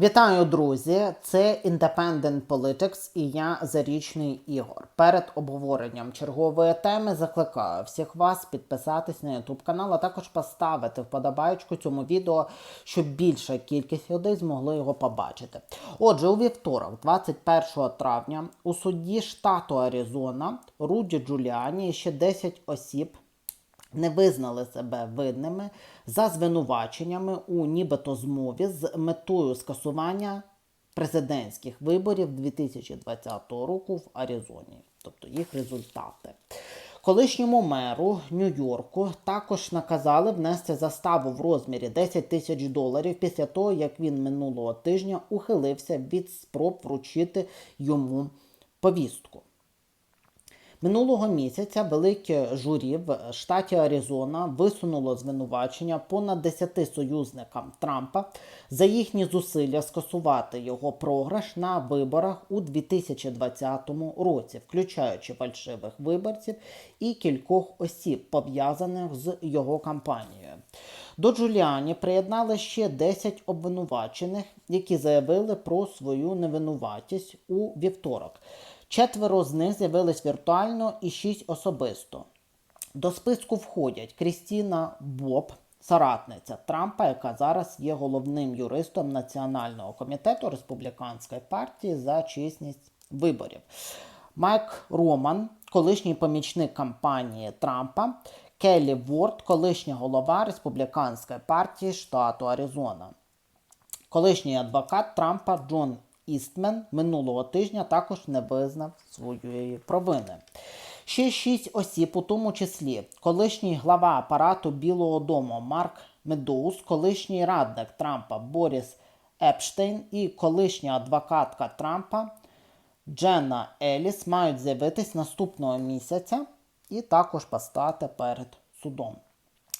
Вітаю, друзі! Це Independent Politics і я Зарічний Ігор. Перед обговоренням чергової теми закликаю всіх вас підписатись на YouTube канал, а також поставити вподобайку цьому відео, щоб більша кількість людей змогли його побачити. Отже, у вівторок, 21 травня, у суді штату Аризона Руді Джуліані і ще 10 осіб не визнали себе винними за звинуваченнями у нібито змові з метою скасування президентських виборів 2020 року в Аризоні, тобто їх результати. Колишньому меру Нью-Йорку також наказали внести заставу в розмірі 10 тисяч доларів після того, як він минулого тижня ухилився від спроб вручити йому повістку. Минулого місяця велике журі в штаті Аризона висунуло звинувачення понад 10 союзникам Трампа за їхні зусилля скасувати його програш на виборах у 2020 році, включаючи фальшивих виборців і кількох осіб, пов'язаних з його кампанією. До Джуліані приєднали ще 10 обвинувачених, які заявили про свою невинуватість у вівторок. Четверо з них з'явились віртуально і шість особисто. До списку входять Крістіна Боб, соратниця Трампа, яка зараз є головним юристом Національного комітету республіканської партії за чесність виборів. Майк Роман, колишній помічник кампанії Трампа, Келлі Ворд, колишня голова республіканської партії штату Аризона. Колишній адвокат Трампа Джон Істмен минулого тижня також не визнав своєї провини. Ще шість осіб, у тому числі колишній глава апарату Білого Дому Марк Медоуз, колишній радник Трампа Боріс Епштейн і колишня адвокатка Трампа Дженна Еліс мають з'явитись наступного місяця і також постати перед судом.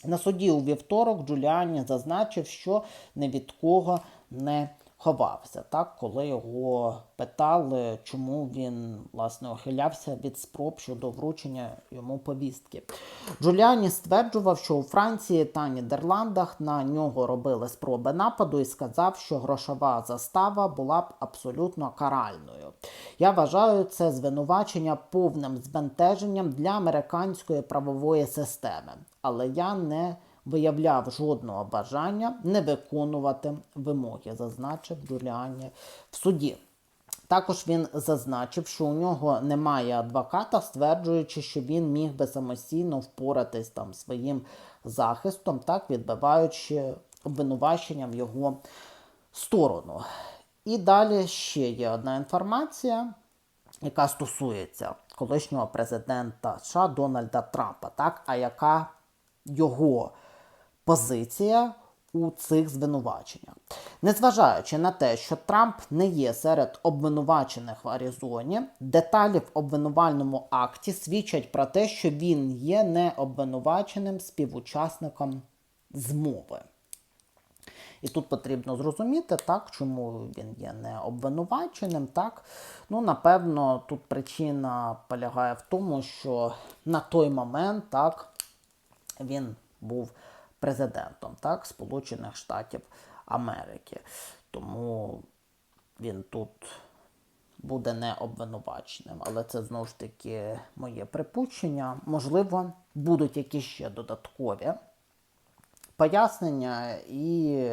На суді у вівторок Джуліані зазначив, що ні від кого не ховався, так, коли його питали, чому він власне ухилявся від спроб щодо вручення йому повістки. Джуліані стверджував, що у Франції та Нідерландах на нього робили спроби нападу і сказав, що грошова застава була б абсолютно каральною. Я вважаю це звинувачення повним збентеженням для американської правової системи, але я не виявляв жодного бажання не виконувати вимоги, зазначив Джуліані в суді. Також він зазначив, що у нього немає адвоката, стверджуючи, що він міг би самостійно впоратись там своїм захистом, так відбиваючи обвинувачення в його сторону. І далі ще є одна інформація, яка стосується колишнього президента США Дональда Трампа, так, а яка його позиція у цих звинуваченнях. Незважаючи на те, що Трамп не є серед обвинувачених в Аризоні, деталі в обвинувальному акті свідчать про те, що він є необвинуваченим співучасником змови. І тут потрібно зрозуміти, так, чому він є необвинуваченим. Так? Ну, Напевно, тут причина полягає в тому, що на той момент так, він був президентом так, Сполучених Штатів Америки. Тому він тут буде не обвинуваченим. Але це знову ж таки моє припущення. Можливо, будуть якісь ще додаткові пояснення, і,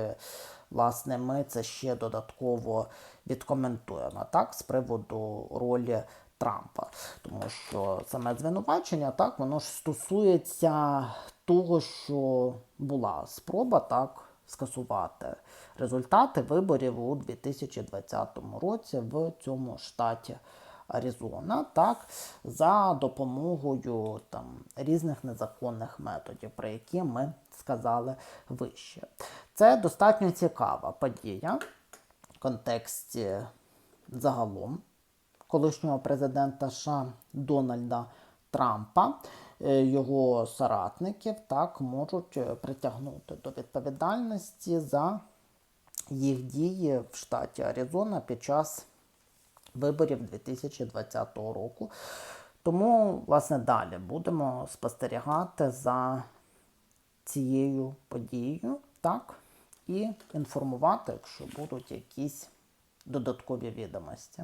власне, ми це ще додатково відкоментуємо так, з приводу ролі. Трампа, тому що саме звинувачення так воно ж стосується того, що була спроба так скасувати результати виборів у 2020 році в цьому штаті Аризона, так, за допомогою там різних незаконних методів, про які ми сказали вище. Це достатньо цікава подія в контексті загалом колишнього президента США Дональда Трампа. Е, його соратників так можуть е, притягнути до відповідальності за їх дії в штаті Аризона під час виборів 2020 року. Тому, власне, далі будемо спостерігати за цією подією, так? і інформувати, якщо будуть якісь додаткові відомості.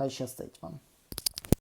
Хай щастить вам!